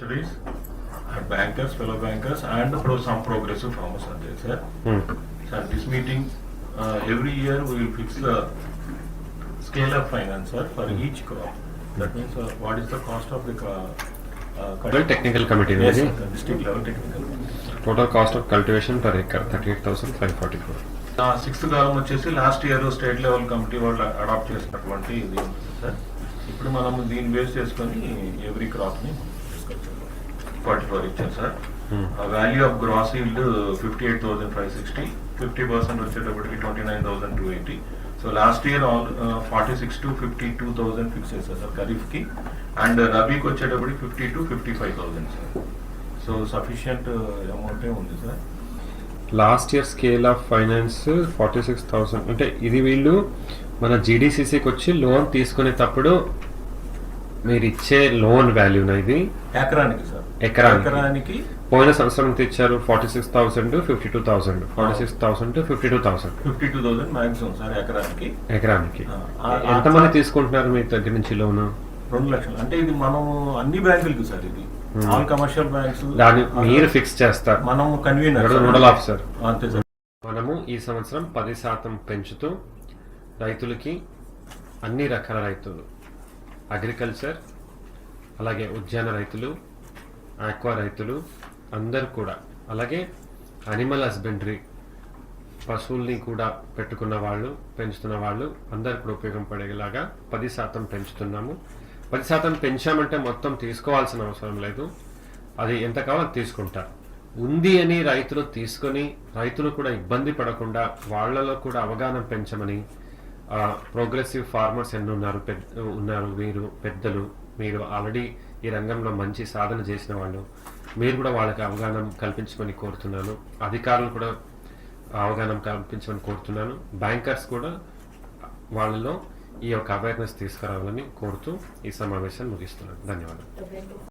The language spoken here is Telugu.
beneficiaries, and bankers, fellow bankers, and pro- some progressive farmers are there, sir. So at this meeting, uh, every year we will fix the scale of finance, sir, for each crop. That means uh, what is the cost of the crop? Well, technical committee, Yes, maybe. sir, the district level technical. Total cost of cultivation per acre thirty eight thousand five forty four sixth కాలం వచ్చేసి last year state level committee వాళ్ళు అడాప్ట్ చేసినటువంటి ఇది ఉంటుంది సార్ ఇప్పుడు మనం దీన్ని బేస్ చేసుకొని ఎవ్రీ క్రాప్ని ఫార్టీ ఫోర్ ఇచ్చాం sir. Value of gross yield fifty eight thousand five sixty fifty percent వచ్చేటప్పటికి twenty nine thousand two eighty so last year all forty six to fifty two thousand fix చేశారు సార్ ఖరీఫ్కి అండ్ రబీకి వచ్చేటప్పటికి fifty to fifty five thousand sir so sufficient అమౌంటే ఉంది sir. Last year scale of finance forty six thousand అంటే ఇది వీళ్ళు మన జీడీసీసీకి వచ్చి లోన్ తీసుకునేటప్పుడు మీరు ఇచ్చే లోన్ వాల్యూనా ఇది? ఎకరానికి సార్. ఎకరానికి. ఎకరానికి పోయిన సంవత్సరం ఎంత ఇచ్చారు forty six thousand fifty two thousand. Forty six thousand fifty two thousand. Fifty two thousand maximum sir ఎకరానికి. ఎకరానికి. ఎంతమంది తీసుకుంటున్నారు మీ దగ్గర నుంచి లోన్? రెండు లక్షలు. అంటే ఇది మనము అన్ని బ్యాంకులకి సార్ ఇది. All commercial banks. దాన్ని మీరు ఫిక్స్ చేస్తారు. మనం కన్వీనర్ నోడల్ ఆఫీసర్ అంతే సార్. మనము ఈ సంవత్సరం పది శాతం పెంచుతూ రైతులకి అన్ని రకాల రైతులు అగ్రికల్చర్ అలాగే ఉద్యాన రైతులు ఆక్వా రైతులు అందరు కూడా అలాగే అనిమల్ హస్బెండరీ పశువుల్ని కూడా పెట్టుకున్న వాళ్ళు పెంచుతున్న వాళ్ళు అందరు కూడా ఉపయోగపడేలాగా పది శాతం పెంచుతున్నాము. పది శాతం పెంచామంటే మొత్తం తీసుకోవాల్సిన అవసరం లేదు. అది ఎంత కావాలో తీసుకుంటారు ఉంది అని రైతులు తీసుకొని రైతులు కూడా ఇబ్బంది పడకుండా వాళ్ళలో కూడా అవగాహన పెంచమని ప్రోగ్రెసివ్ ఫార్మర్స్ ఎన్ని ఉన్నారు పెద్ద ఉన్నారు మీరు పెద్దలు. మీరు ఆల్రెడీ ఈ రంగంలో మంచి సాధన చేసిన వాళ్ళు. మీరు కూడా వాళ్ళకి అవగాహన కల్పించమని కోరుతున్నాను. అధికారులు కూడా అవగాహన కల్పించమని కోరుతున్నాను. బ్యాంకర్స్ కూడా వాళ్ళలో ఈ యొక్క అవేర్నెస్ తీసుకురావాలని కోరుతూ ఈ సమావేశాన్ని ముగిస్తున్నాను. ధన్యవాదాలు.